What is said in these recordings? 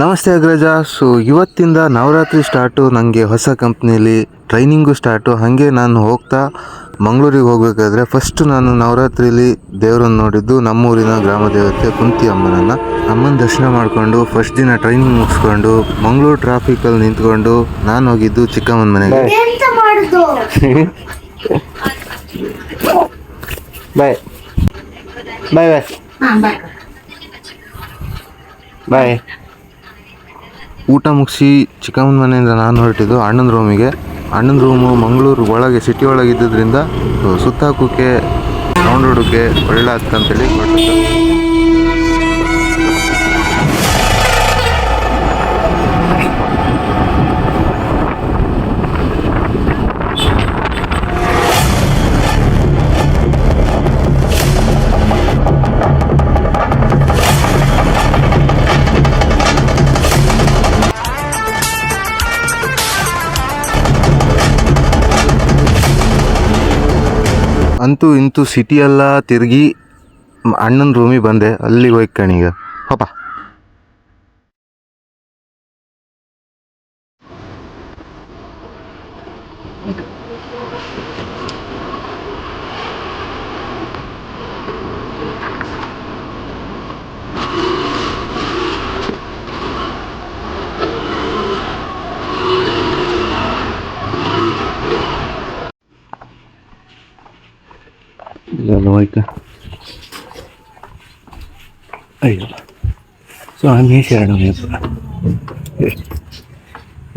ನಮಸ್ತೆ ಅಗ್ರಜ. ಸೊ ಇವತ್ತಿಂದ ನವರಾತ್ರಿ ಸ್ಟಾರ್ಟು ನನಗೆ ಹೊಸ ಕಂಪ್ನಿಯಲ್ಲಿ ಟ್ರೈನಿಂಗು ಸ್ಟಾರ್ಟು. ಹಾಗೆ ನಾನು ಹೋಗ್ತಾ ಮಂಗಳೂರಿಗೆ ಹೋಗಬೇಕಾದ್ರೆ ಫಸ್ಟು ನಾನು ನವರಾತ್ರಿಯಲ್ಲಿ ದೇವರನ್ನು ನೋಡಿದ್ದು ನಮ್ಮೂರಿನ ಗ್ರಾಮ ದೇವತೆ ಕುಂತಿ ಅಮ್ಮನನ್ನು. ಅಮ್ಮನ ದರ್ಶನ ಮಾಡಿಕೊಂಡು ಫಸ್ಟ್ ದಿನ ಟ್ರೈನಿಂಗ್ ಮುಗಿಸ್ಕೊಂಡು ಮಂಗಳೂರು ಟ್ರಾಫಿಕಲ್ಲಿ ನಿಂತ್ಕೊಂಡು ನಾನು ಹೋಗಿದ್ದು ಚಿಕ್ಕಮ್ಮನ ಮನೆಗೆ. ಬಾಯ್ ಬಾಯ್ ಬಾಯ್ ಬಾಯ್ ಊಟ ಮುಗಿಸಿ ಚಿಕ್ಕಮ್ಮನ ಮನೆಯಿಂದ ನಾನು ಹೊರಟಿದ್ದು ಅಣ್ಣನ ರೂಮಿಗೆ ಅಣ್ಣನ ರೂಮು ಮಂಗಳೂರು ಒಳಗೆ ಸಿಟಿ ಒಳಗೆ ಇದ್ದಿದ್ದರಿಂದ ಸುತ್ತಾಕೋಕ್ಕೆ ರೌಂಡ್ ಹೊಡೋಕ್ಕೆ ಒಳ್ಳೆ ಆಗ್ತಂತೇಳಿ ಹೊರಟಿದ್ದು ಅಂತೂ ಇಂತೂ ಸಿಟಿ ಎಲ್ಲ ತಿರುಗಿ ಅಣ್ಣನ ರೂಮಿಗೆ ಬಂದೆ ಅಲ್ಲಿಗೆ ಹೋಯ್ಕಣೀಗ ಪಾಪ ಹೋಯ್ಕ ಅಯ್ಯೋ ಸ್ವಾಮಿ ಶರಣ ಎಷ್ಟು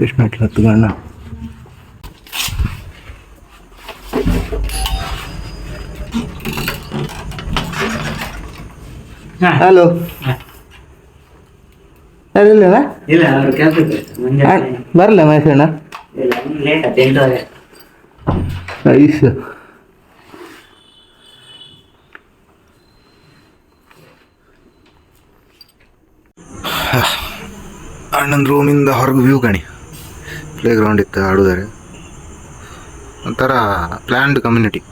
ಎಷ್ಟು ಮೆಟ್ಲು ಹತ್ತುಗಣ್ಣ ಹಲೋ ಯಾರಿಲ್ಲ ಇಲ್ಲ ಅವ್ರ ಕೆಲಸ ಮುಂಜಾನೆ ಬರಲ್ಲ ಎಂಟುವರೆ ಐಸ್ ಅಣ್ಣನ ರೂಮಿಂದ ಹೊರಗೆ ವ್ಯೂ ಗಣಿ. ಪ್ಲೇ ಗ್ರೌಂಡ್ ಇತ್ತು ಆಡೋದಾರೆ. ಒಂಥರ ಪ್ಲ್ಯಾಂಡ್ ಕಮ್ಯುನಿಟಿ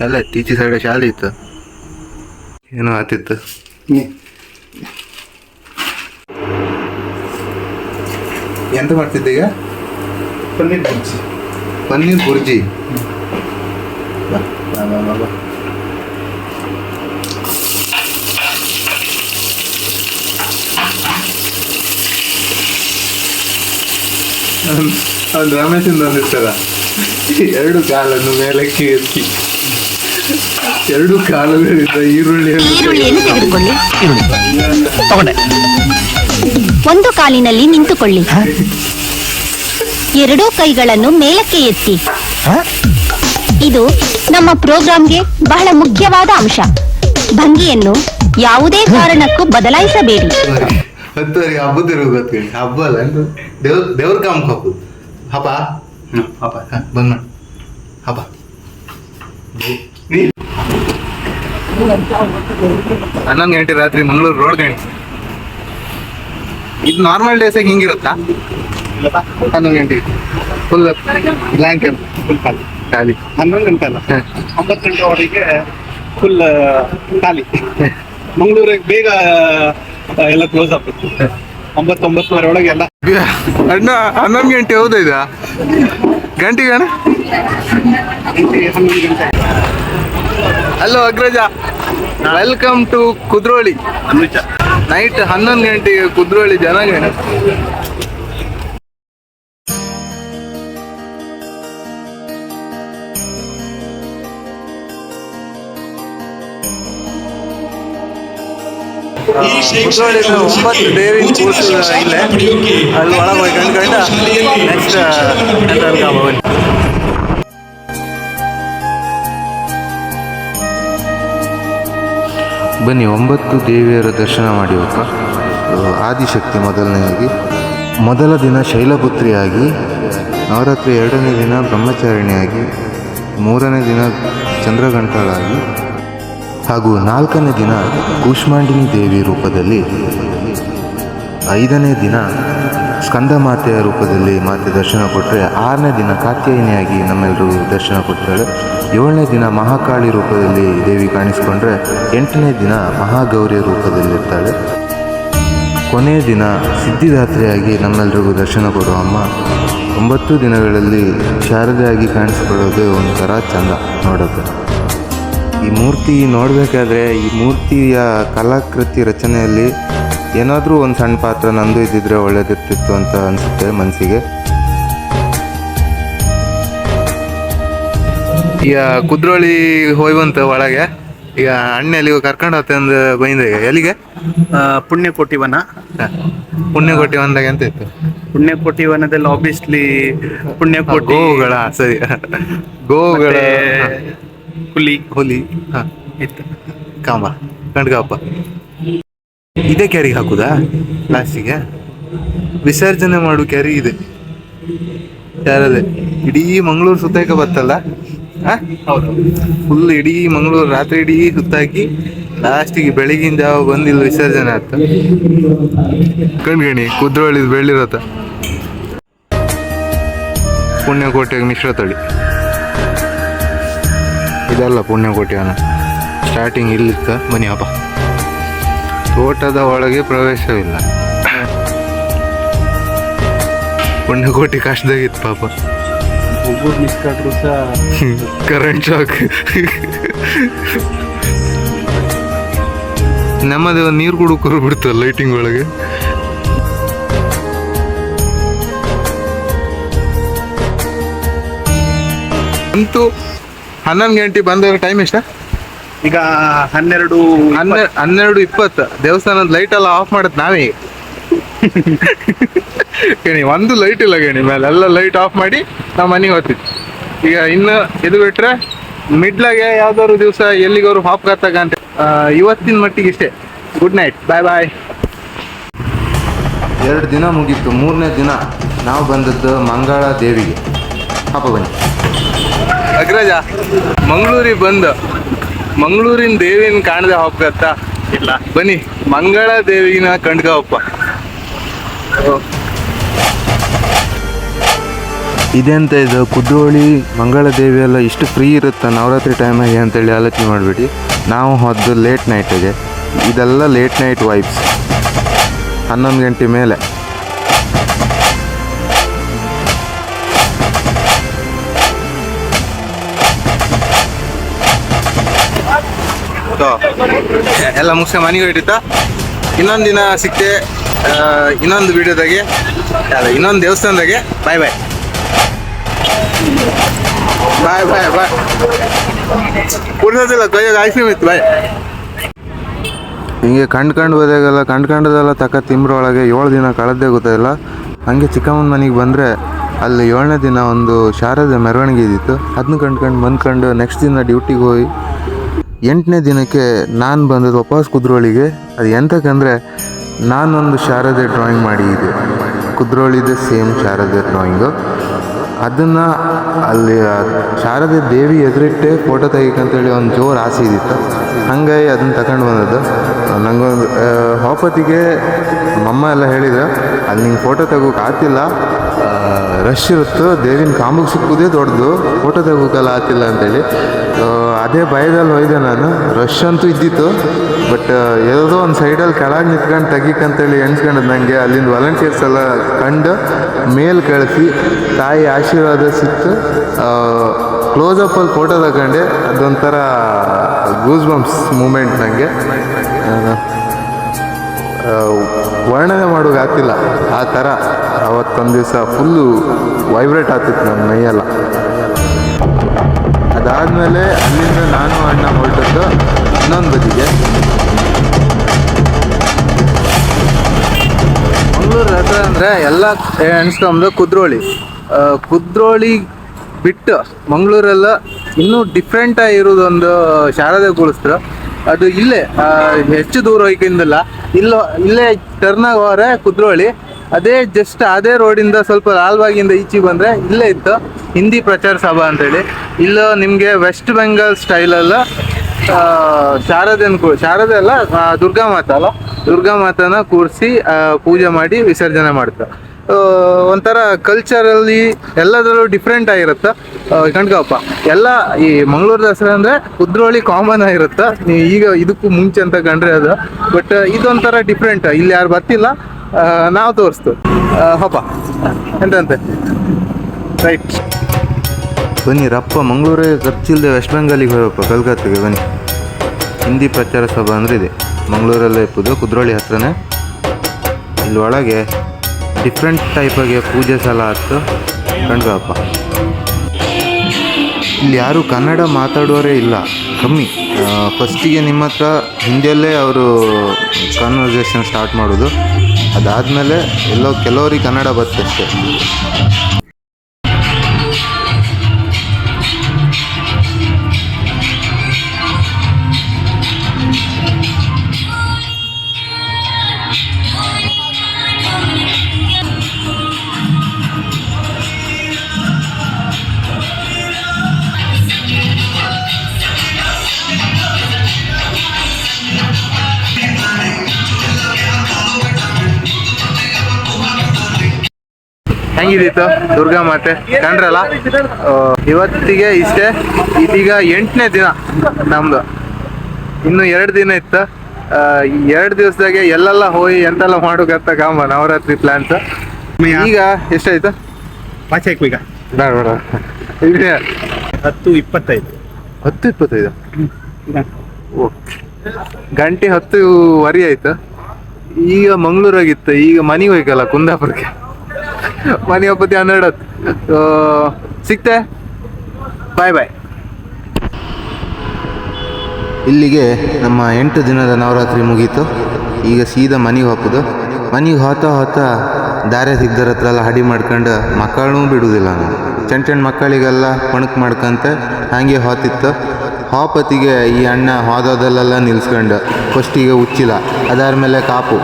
ಎಲ್ಲ ಇತ್ತು. ಈಚೆ ಸೈಡ್ ಶಾಲೆ ಇತ್ತು. ಏನೋ ಆತಿತ್ತು. ಎಂತ ಮಾಡ್ತಿದ್ದೆ ಈಗ? ಪನ್ನೀರ್ ಬುರ್ಜಿ. ಪನ್ನೀರ್ ಬುರ್ಜಿ. ಬಾ, ಬಾ, ಬಾ, ಬಾ, ಅವ್ನ್- ರಮೇಶಿಂದ ಒಂದಿರ್ತಾರ ಎರಡು ಕಾಲನ್ನು ಮೇಲಕ್ಕೆ ಎತ್ತಿ. ಎರಡು ಕಾಲುಗಳಿಂದ ಈರುಳ್ಳಿಯನ್ನು ತೆಗೆದುಕೊಳ್ಳಿ. ಒಂದು ಕಾಲಿನಲ್ಲಿ ನಿಂತುಕೊಳ್ಳಿ. ಎರಡೂ ಕೈಗಳನ್ನು ಮೇಲಕ್ಕೆ ಎತ್ತಿ. ಇದು ನಮ್ಮ ಪ್ರೋಗ್ರಾಂಗೆ ಬಹಳ ಮುಖ್ಯವಾದ ಅಂಶ. ಭಂಗಿಯನ್ನು ಯಾವುದೇ ಕಾರಣಕ್ಕೂ ಬದಲಾಯಿಸಬೇಡಿ. ಹತ್ತುವರೆಗೆ ಹಬ್ಬದ ಗೊತ್ತಿಲ್ಲ. ಹಬ್ಬ ಅಲ್ಲ ದೇವ್ರ ದೇವ್ರ ಕಾಮಕ್ಕೆ ಹಬ್ಬ. ಹಬ್ಬ? ಹಬ್ಬ. ಹ, ಬಂದ್ ಮಾಡಿ. ಹಬ್ಬ. ಹನ್ನೊಂದು ಗಂಟೆ ರಾತ್ರಿ ಮಂಗಳೂರು ರೋಡ್ ಗಂಟೆ ಇದು ನಾರ್ಮಲ್ ಡೇಸ್ ಹಿಂಗಿರುತ್ತಾ? ಹನ್ನೊಂದು ಗಂಟೆ. ಫುಲ್ ಬ್ಲ್ಯಾಂಕ್ ಫುಲ್ ಖಾಲಿ. ಖಾಲಿ. ಹನ್ನೊಂದು ಗಂಟೆ ಅಲ್ಲ. ಒಂಬತ್ತು ಗಂಟೆವರೆಗೆ ಫುಲ್ ಖಾಲಿ. ಮಂಗಳೂರಿಗೆ ಬೇಗ ಎಲ್ಲ ಕ್ಲೋಸ್ ಆಗ್ಬೇಕು ಒಂಬತ್ತೊಂಬತ್ತುವರೆ ಒಳಗೆ ಎಲ್ಲ. ಅಣ್ಣ ಹನ್ನೊಂದು ಗಂಟೆ ಹೌದಾ ಗಂಟೆಗೆ ಅಣ್ಣ? ಗಂಟೆ ಹನ್ನೊಂದು hello Agraja. Welcome to Kudroli. Night ಹನ್ನೊಂದು ಗಂಟೆಗೆ ಕುದ್ರೋಳಿ ಜನಗಣ. ಕುದ್ರೋಳಿನ ಒಂಬತ್ತು ದೇವಿ ಕೂರ್ಸು ಇಲ್ಲೇ ಅಲ್ಲಿ ಒಳಗೆ ಕಂಡ್ಕೊಂಡ ನೆಕ್ಸ್ಟ್ ಭವನ್ ಬನ್ನಿ ಒಂಬತ್ತು ದೇವಿಯರ ದರ್ಶನ ಮಾಡಿ ಹೋಗ ಆದಿಶಕ್ತಿ ಮೊದಲನೆಯಾಗಿ ಮೊದಲ ದಿನ ಶೈಲಪುತ್ರಿಯಾಗಿ ನವರಾತ್ರಿ ಎರಡನೇ ದಿನ ಬ್ರಹ್ಮಚಾರಿಣಿಯಾಗಿ ಮೂರನೇ ದಿನ ಚಂದ್ರಗಂಟಾಳಾಗಿ ಹಾಗೂ ನಾಲ್ಕನೇ ದಿನ ಕೂಷ್ಮಾಂಡಿನಿ ದೇವಿ ರೂಪದಲ್ಲಿ ಐದನೇ ದಿನ ಸ್ಕಂದ ಮಾತೆಯ ರೂಪದಲ್ಲಿ ಮಾತೆ ದರ್ಶನ ಕೊಟ್ಟರೆ ಆರನೇ ದಿನ ಕಾತ್ಯಾಯಿನಿಯಾಗಿ ನಮ್ಮೆಲ್ಲರೂ ದರ್ಶನ ಕೊಡ್ತಾಳೆ. ಏಳನೇ ದಿನ ಮಹಾಕಾಳಿ ರೂಪದಲ್ಲಿ ದೇವಿ ಕಾಣಿಸ್ಕೊಂಡ್ರೆ ಎಂಟನೇ ದಿನ ಮಹಾಗೌರಿಯ ರೂಪದಲ್ಲಿರ್ತಾಳೆ. ಕೊನೆಯ ದಿನ ಸಿದ್ಧಿದಾತ್ರಿಯಾಗಿ ನಮ್ಮೆಲ್ಲರಿಗೂ ದರ್ಶನ ಕೊಡುವ ಅಮ್ಮ. ಒಂಬತ್ತು ದಿನಗಳಲ್ಲಿ ಶಾರದೆಯಾಗಿ ಕಾಣಿಸ್ಕೊಳ್ಳೋದೇ ಒಂಥರ ಚಂದ ನೋಡೋದು ಈ ಮೂರ್ತಿ ನೋಡಬೇಕಾದ್ರೆ ಈ ಮೂರ್ತಿಯ ಕಲಾಕೃತಿ ರಚನೆಯಲ್ಲಿ ಏನಾದರೂ ಒಂದು ಸಣ್ಣ ಪಾತ್ರ ನಂದು ಇದ್ದಿದ್ರೆ ಒಳ್ಳೇದಿರ್ತಿತ್ತು ಅಂತ ಅನಿಸುತ್ತೆ ಮನಸ್ಸಿಗೆ ಈಗ ಕುದ್ರೋಳಿ ಹೋಯ್ವಂತ ಒಳಗೆ ಈಗ ಅಣ್ಣ ಎಲ್ಲಿಗೆ ಕರ್ಕೊಂಡು ಹೋಗ್ತಂದು ಬೈಂದ ಈಗ ಎಲ್ಲಿಗೆ? ಪುಣ್ಯಕೋಟಿವನ. ವನ ಪುಣ್ಯಕೋಟಿ ಎಂತ ಇತ್ತು? ಪುಣ್ಯಕೋಟಿ ವನದಲ್ಲಿ ಆಬ್ವಿಯಸ್ಲಿ ಪುಣ್ಯಕೋಟಿ ಗೋವುಗಳ ಸರಿ. ಗೋವುಗಳ ಹುಲಿ. ಹುಲಿ. ಹಾಂ ಇತ್ತು ಕಾಂಬ ಕಣ್ಕಪ್ಪ ಇದೇ ಕ್ಯಾರಿಗೆ ಹಾಕುದಾ? ಲಾಸ್ಟಿಗೆ ವಿಸರ್ಜನೆ ಮಾಡು ಕ್ಯಾರಿ ಇದೆ. ಯಾರದೆ? ಇಡೀ ಮಂಗಳೂರು ಸುತ್ತಾಕ ಬತ್ತಲ್ಲ? ಹೌದು. ಫುಲ್ ಇಡೀ ಮಂಗಳೂರು ರಾತ್ರಿ ಇಡೀ ಸುತ್ತಾಕಿ ಲಾಸ್ಟಿಗೆ ಬೆಳಗಿನ ಜಾವ ಬಂದಿಲ್ಲ ಇಲ್ಲಿ ವಿಸರ್ಜನೆ ಆಯ್ತು ಕಣ್ಗಣಿ ಕುದ್ರೋಳಿ ಬೆಳ್ಳಿರತ್ತ. ಪುಣ್ಯಕೋಟೆಗೆ ಮಿಶ್ರತಳಿ. ಇದಲ್ಲ ಪುಣ್ಯಕೋಟೆ ಅನ್ನ ಸ್ಟಾರ್ಟಿಂಗ್ ಇಲ್ಲಿತ್ತ ಬನ್ನಿ ಹಬ್ಬ ತೋಟದ ಒಳಗೆ ಪ್ರವೇಶವಿಲ್ಲ. ಪುಣ್ಯಕೋಟಿ ಕಷ್ಟದಾಗಿತ್ತು ಪಾಪ. ಒಬ್ಬರು ಮಿಸ್ ಕಾಟ್ರು ಸಹ ಕರೆಂಟ್ ಶಾಕ್ ನೆಮ್ಮದಿ ನೀರು ಕುಡುಕರು ಬಿಡ್ತ ಲೈಟಿಂಗ್ ಒಳಗೆ. ಅಂತೂ ಹನ್ನೊಂದು ಗಂಟೆ ಬಂದಾಗ ಟೈಮ್ ಎಷ್ಟ? ಈಗ ಹನ್ನೆರಡು ಹನ್ನೆರಡು ಹನ್ನೆರಡು ಇಪ್ಪತ್ತು. ದೇವಸ್ಥಾನದ ಲೈಟ್ ಎಲ್ಲ ಆಫ್ ಮಾಡತ್ ನಾವೇ. ಗಣಿ ಒಂದು ಲೈಟ್ ಇಲ್ಲ ಗಣಿ ಮೇಲೆ ಎಲ್ಲ ಲೈಟ್ ಆಫ್ ಮಾಡಿ ನಾವು ಮನೆಗೆ ಹೋಗ್ತಿದ್ವಿ ಈಗ ಇನ್ನು ಇದು ಬಿಟ್ರೆ ಮಿಡ್ಲಾಗೆ ಯಾವ್ದಾದ್ರು ದಿವಸ ಎಲ್ಲಿಗೋರು ಹಾಪ್ ಅಂತ. ಇವತ್ತಿನ ಮಟ್ಟಿಗೆ ಇಷ್ಟೇ. ಗುಡ್ ನೈಟ್ ಬಾಯ್ ಬಾಯ್ ಎರಡು ದಿನ ಮುಗೀತು. ಮೂರನೇ ದಿನ ನಾವು ಬಂದದ್ದು ಮಂಗಳ ದೇವಿಗೆ. ಹಬ್ಬ ಬನ್ನಿ. ಅಗ್ರಜ ಮಂಗಳೂರಿಗೆ ಬಂದು ಮಂಗಳೂರಿನ ದೇವಿನ ಕಾಣದೆ ಹೋಗ್ಕತ್ತ ಇಲ್ಲ. ಬನ್ನಿ ಮಂಗಳ ದೇವಿನ ಕಂಡ್ಕಪ್ಪ ಇದೆಂತ ಇದು? ಕುದ್ರೋಳಿ ಮಂಗಳ ದೇವಿ ಎಲ್ಲ ಇಷ್ಟು ಫ್ರೀ ಇರುತ್ತೆ? ನವರಾತ್ರಿ ಟೈಮಾಗೆ ಅಂತೇಳಿ ಆಲೋಚನೆ ಮಾಡಿಬಿಟ್ಟು ನಾವು ಹೊದ್ದು ಲೇಟ್ ನೈಟಿಗೆ ಇದೆಲ್ಲ ಲೇಟ್ ನೈಟ್ ವೈಬ್ಸ್ ಹನ್ನೊಂದು ಗಂಟೆ ಮೇಲೆ. ಸೊ, ಎಲ್ಲ ಮುಗಿಸ ಮನೆಗೆ ಹೊಡಿತಾ ಇನ್ನೊಂದು ದಿನ ಸಿಕ್ತೆ ಇನ್ನೊಂದು ವಿಡಿಯೋದಾಗೆ ಅಲ್ಲ ಇನ್ನೊಂದು ದೇವಸ್ಥಾನದಾಗೆ. ಬಾಯ್ ಬಾಯ್ ಬಾಯ್ ಬಾಯ್ ಬಾಯ್ ಕುಡಿಯೋದಿಲ್ಲ ಕೈಯಾಗ ಐಸ್ ಕ್ರೀಮ್ ಇತ್ತು ಬಾಯ್ ಹಿಂಗೆ ಕಂಡ್ಕಂಡು ಹೋದಾಗೆಲ್ಲ ಕಂಡ್ಕೊಂಡದೆಲ್ಲ ತಕ್ಕ ತಿಂಬ್ರೊಳಗೆ ಏಳು ದಿನ ಕಳೆದೇ ಗೊತ್ತಾಯಿಲ್ಲ. ಹಂಗೆ ಚಿಕ್ಕಮ್ಮನ ಮನೆಗೆ ಬಂದರೆ ಅಲ್ಲಿ ಏಳನೇ ದಿನ ಒಂದು ಶಾರದ ಮೆರವಣಿಗೆ ಇದ್ದಿತ್ತು. ಅದನ್ನ ಕಂಡ್ಕೊಂಡು ಬಂದ್ಕೊಂಡು ನೆಕ್ಸ್ಟ್ ದಿನ ಡ್ಯೂಟಿಗೆ ಹೋಗಿ ಎಂಟನೇ ದಿನಕ್ಕೆ ನಾನು ಬಂದದ್ದು ವಾಪಸ್ ಕುದ್ರೋಳಿಗೆ. ಅದು ಎಂತಕ್ಕಂದರೆ ನಾನೊಂದು ಶಾರದೆ ಡ್ರಾಯಿಂಗ್ ಮಾಡಿದ್ದೆ ಕುದ್ರೋಳಿದೆ ಸೇಮ್ ಶಾರದೆ ಡ್ರಾಯಿಂಗು ಅದನ್ನು ಅಲ್ಲಿ ಶಾರದೆ ದೇವಿ ಎದುರಿಟ್ಟೆ ಫೋಟೋ ತೆಗಿಕಂತೇಳಿ ಒಂದು ಜೋರು ಆಸೆ ಇದ್ದಿತ್ತು ಹಂಗಾಗಿ ಅದನ್ನ ತಗೊಂಡು ಬಂದದ್ದು. ನಂಗೊಂದು ಹೋಪತಿಗೆ ಮಮ್ಮ ಎಲ್ಲ ಹೇಳಿದ್ರು, ಅಲ್ಲಿ ನಿಂಗೆ ಫೋಟೋ ತೆಗೋಕೆ ಆಗ್ತಿಲ್ಲ. ರಶ್ ಇರುತ್ತೆ, ದೇವಿನ ಕಾಮಕ್ಕೆ ಸಿಕ್ಕುದೇ ದೊಡ್ಡದು ಫೋಟೋ ತೆಗೋಕಲ್ಲ ಆಗ್ತಿಲ್ಲ ಅಂತೇಳಿ. ಅದೇ ಭಯದಲ್ಲಿ ಹೋಯ್ದೆ ನಾನು. ರಶ್ ಅಂತೂ ಇದ್ದಿತ್ತು ಬಟ್ ಯಾವುದೋ ಒಂದು ಸೈಡಲ್ಲಿ ಕೆಳಗೆ ನಿಂತ್ಕೊಂಡು ತೆಗಿಕಂತೇಳಿ ಎಣ್ಸ್ಕೊಂಡದ್ದು ನನಗೆ ಅಲ್ಲಿಂದ ವಾಲಂಟಿಯರ್ಸ್ ಎಲ್ಲ ಕಂಡು ಮೇಲ್ ಕಳಿಸಿ, ತಾಯಿ ಆಶೀರ್ವಾದ ಸಿಕ್ತು. ಕ್ಲೋಸಪ್ಪಲ್ಲಿ ಫೋಟೋ ತಗೊಂಡೆ. ಅದೊಂಥರ ಗೂಸ್ ಬಂಪ್ಸ್ ಮೂಮೆಂಟ್ ನನಗೆ ವರ್ಣನೆ ಮಾಡೋಕೆ ಆಗ್ತಿಲ್ಲ. ಆ ಥರ ಅವತ್ತೊಂದು ದಿವಸ ಫುಲ್ಲು ವೈಬ್ರೇಟ್ ಆಗ್ತಿತ್ತು ನನ್ನ ಮೈಯೆಲ್ಲ. ಅದಾದಮೇಲೆ ಅಲ್ಲಿಂದ ನಾನು ಅಣ್ಣ ಹೊರಟದ್ದು ಇನ್ನೊಂದು ಬದಿಗೆ. ಮಂಗಳೂರು ರಥ ಅಂದರೆ ಎಲ್ಲ ಎಣಿಸ್ಕೊಂಬುದು ಕುದ್ರೋಳಿ. ಕುದ್ರೋಳಿ ಬಿಟ್ಟು ಮಂಗಳೂರೆಲ್ಲ ಇನ್ನೂ ಡಿಫ್ರೆಂಟಾಗಿ ಇರೋದೊಂದು ಶಾರದೆ ಕುಳಿಸ್ರು ಅದು ಇಲ್ಲೇ ಹೆಚ್ಚು ದೂರ ಹೋಯ್ಕಿಂದಿಲ್ಲ ಇಲ್ಲ, ಇಲ್ಲೇ ಟರ್ನಾಗ ಹೋದ್ರೆ ಕುದ್ರೋಳಿ. ಅದೇ ಜಸ್ಟ್ ಅದೇ ರೋಡಿಂದ ಸ್ವಲ್ಪ ಲಾಲ್ಬಾಗಿಂದ ಈಚೆಗೆ ಬಂದರೆ ಇಲ್ಲೇ ಇತ್ತು. ಹಿಂದಿ ಪ್ರಚಾರ ಸಭಾ ಅಂತೇಳಿ. ಇಲ್ಲೂ ನಿಮಗೆ ವೆಸ್ಟ್ ಬೆಂಗಾಲ್ ಸ್ಟೈಲಲ್ಲ ಶಾರದೆನ್ ಕೂ, ಶಾರದೆ ಅಲ್ಲ ದುರ್ಗಾ ಮಾತಾ ಅಲ್ಲ, ದುರ್ಗಾ ಮಾತನ ಕೂರಿಸಿ ಪೂಜೆ ಮಾಡಿ, ವಿಸರ್ಜನೆ ಮಾಡ್ತಾರೆ. ಒಂಥರ ಕಲ್ಚರಲ್ಲಿ ಎಲ್ಲದರಲ್ಲೂ ಡಿಫ್ರೆಂಟ್ ಆಗಿರುತ್ತೆ. ಕಣ್ಕಪ್ಪ, ಎಲ್ಲ ಈ ಮಂಗಳೂರು ದಸರಾ ಅಂದರೆ ಕುದ್ರೋಳಿ ಕಾಮನ್ ಆಗಿರುತ್ತೆ. ಈಗ ಇದಕ್ಕೂ ಮುಂಚೆ ಅಂತ ಕಂಡ್ರೆ ಅದು. ಬಟ್ ಇದೊಂಥರ ಡಿಫ್ರೆಂಟ್ ಇಲ್ಲಿ ಯಾರು ಬರ್ತಿಲ್ಲ ನಾವು ತೋರಿಸ್ತು ಹಬ್ಬ ಎಂತಂತೆ? ರೈಟ್ ಬನ್ನಿ, ರಪ್ಪ ಮಂಗಳೂರಿಗೆ ಖರ್ಚಿಲ್ಲದೆ ವೆಸ್ಟ್ ಬೆಂಗಾಲಿಗೆ ಹೋಗಪ್ಪ ಕಲ್ಕತ್ತೆಗೆ ಬನ್ನಿ. ಹಿಂದಿ ಪ್ರಚಾರ ಸಭಾ ಅಂದರೆ ಇದೆ. ಮಂಗಳೂರಲ್ಲೇ ಇಪ್ಪದು ಕುದ್ರೋಳಿ ಹತ್ರನೇ. ಇಲ್ಲಿ ಒಳಗೆ ಡಿಫ್ರೆಂಟ್ ಟೈಪಾಗೆ ಪೂಜೆ ಸಲ ಆಯ್ತು. ಕಣ್ಗಪ್ಪ ಇಲ್ಲಿ ಯಾರು ಕನ್ನಡ ಮಾತಾಡೋರೇ ಇಲ್ಲ. ಕಮ್ಮಿ. ಫಸ್ಟಿಗೆ ನಿಮ್ಮ ಹತ್ರ ಹಿಂದಿಯಲ್ಲೇ ಅವರು ಕನ್ವರ್ಸೇಷನ್ ಸ್ಟಾರ್ಟ್ ಮಾಡೋದು. ಅದಾದಮೇಲೆ ಎಲ್ಲೋ ಕೆಲವರಿಗೆ ಕನ್ನಡ ಬರ್ತಷ್ಟೇ. ಹೆಂಗಿದೀತು ದುರ್ಗಾ ಮಾತೆ. ಕಂಡ್ರಲ್ಲ? ಇವತ್ತಿಗೆ ಇಷ್ಟೇ. ಇದೀಗ ಎಂಟನೇ ದಿನ ನಮ್ದು. ಇನ್ನು ಎರಡು ದಿನ ಇತ್ತು. ಎರಡು ದಿವಸದಾಗೆ ಎಲ್ಲೆಲ್ಲ ಹೋಗಿ ಎಂತೆಲ್ಲ ಮಾಡೋಕತ್ತ ಕಾಮ ನವರಾತ್ರಿ ಪ್ಲಾನ್ಸ್ ಈಗ ಎಷ್ಟಾಯ್ತು? ಈಗ. ಬೇಡ ಬೇಡ. ಈಗ ಹತ್ತು ಇಪ್ಪತ್ತೈದು. ಹತ್ತು ಇಪ್ಪತ್ತೈದು? ಓ ಗಂಟೆ ಹತ್ತುವರೆ ಆಯ್ತು. ಈಗ ಮಂಗಳೂರಾಗಿತ್ತು. ಈಗ ಮನೆಗೆ ಹೋಯ್ಕಲ್ಲ ಕುಂದಾಪುರಕ್ಕೆ. ಮನೆ ಒಬ್ಬತಿ ಹನ್ನೆರಡು ಹತ್ತು ಸಿಕ್ತೆ ಬಾಯ್ ಬಾಯ್ ಇಲ್ಲಿಗೆ ನಮ್ಮ ಎಂಟು ದಿನದ ನವರಾತ್ರಿ ಮುಗೀತು. ಈಗ ಸೀದಾ ಮನೆಗೆ ಹೋಗುದು ಮನೆಗೆ ಹೋತ ಹೋತ ದಾರೆ ಸಿಗ್ದರ ಹತ್ರ ಎಲ್ಲ ಹಡಿ ಮಾಡ್ಕೊಂಡು ಮಕ್ಕಳನ್ನೂ ಬಿಡುವುದಿಲ್ಲ ನಾನು. ಸಣ್ಣ ಸಣ್ಣ ಮಕ್ಕಳಿಗೆಲ್ಲ ಒಣಕ್ ಮಾಡ್ಕೊಂತ. ಹಾಗೆ ಹೋತಿತ್ತು ಹೋಪತಿಗೆ ಈ ಅಣ್ಣ ಹೋದೋದಲ್ಲೆಲ್ಲ ನಿಲ್ಸ್ಕೊಂಡು. ಫಸ್ಟಿಗೆ ಉಚ್ಚಿಲ ಅದಾದ್ಮೇಲೆ ಕಾಪು.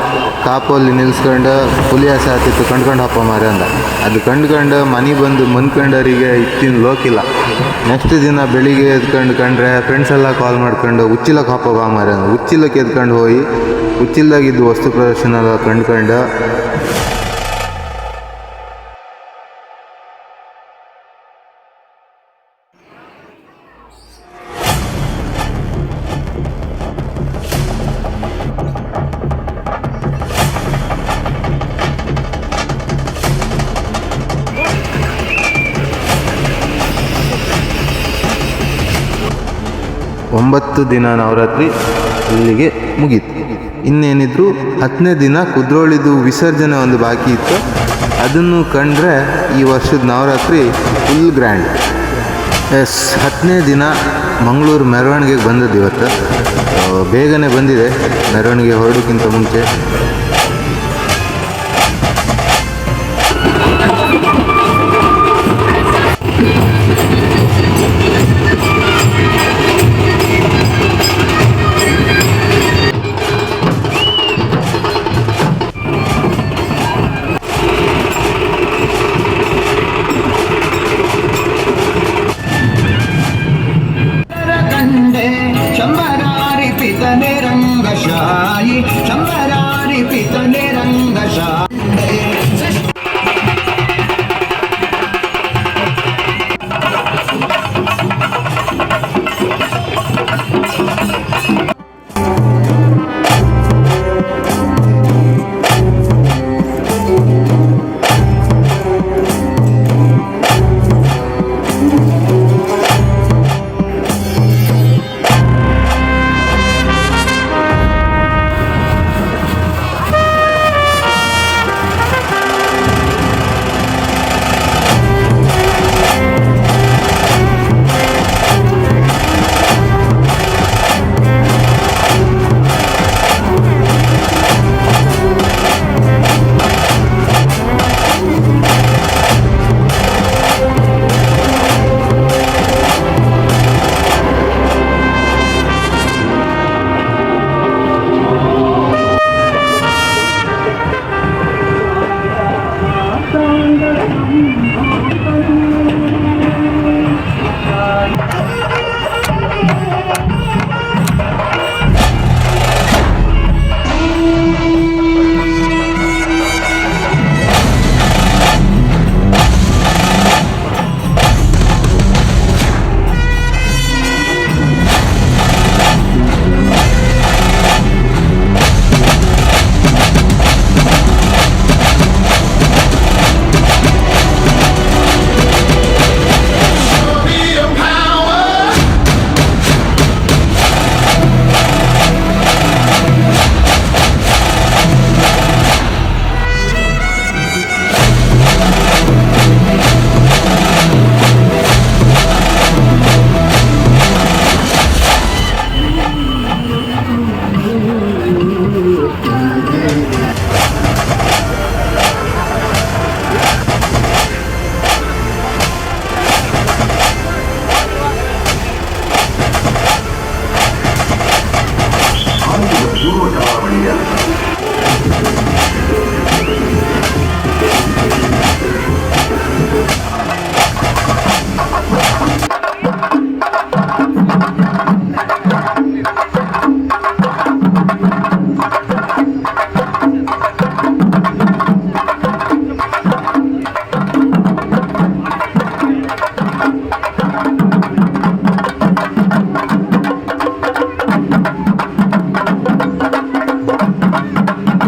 ಕಾಪಲ್ಲಿ ನಿಲ್ಸ್ಕೊಂಡು ಹುಲಿಯಾಸ ಆತಿತ್ತು ಕಂಡ್ಕೊಂಡು ಹಪ್ಪ ಮಾರ ಅಂದ. ಅದು ಕಂಡ್ಕೊಂಡು ಮನೆ ಬಂದು ಮನ್ಕೊಂಡವರಿಗೆ ಇತ್ತಿನ ಲೋಕಿಲ್ಲ. ನೆಕ್ಸ್ಟ್ ದಿನ ಬೆಳಿಗ್ಗೆ ಎದ್ಕೊಂಡು ಕಂಡ್ರೆ ಫ್ರೆಂಡ್ಸ್ ಎಲ್ಲ ಕಾಲ್ ಮಾಡ್ಕೊಂಡು ಉಚ್ಚಿಲಕ್ಕೆ ಹಪ್ಪ ಬಾ ಮಾರ ಉಚ್ಚಿಲಕ್ಕೆ ಎದ್ಕೊಂಡು ಹೋಗಿ ಉಚ್ಚಿಲ್ದಾಗಿದ್ದು ವಸ್ತು ಪ್ರದರ್ಶನ ಎಲ್ಲ ಕಂಡ್ಕೊಂಡು ಒಂಬತ್ತು ದಿನ ನವರಾತ್ರಿ ಇಲ್ಲಿಗೆ ಮುಗೀತು. ಇನ್ನೇನಿದ್ರು ಹತ್ತನೇ ದಿನ ಕುದ್ರೋಳಿದು ವಿಸರ್ಜನೆ ಒಂದು ಬಾಕಿ ಇತ್ತು. ಅದನ್ನು ಕಂಡ್ರೆ ಈ ವರ್ಷದ ನವರಾತ್ರಿ ಫುಲ್ ಗ್ರ್ಯಾಂಡ್ ಎಸ್ ಹತ್ತನೇ ದಿನ ಮಂಗಳೂರು ಮೆರವಣಿಗೆಗೆ ಬಂದದ್ದು ಇವತ್ತು. ಬೇಗನೆ ಬಂದಿದೆ. ಮೆರವಣಿಗೆ ಹೊರಡೋಕ್ಕಿಂತ ಮುಂಚೆ.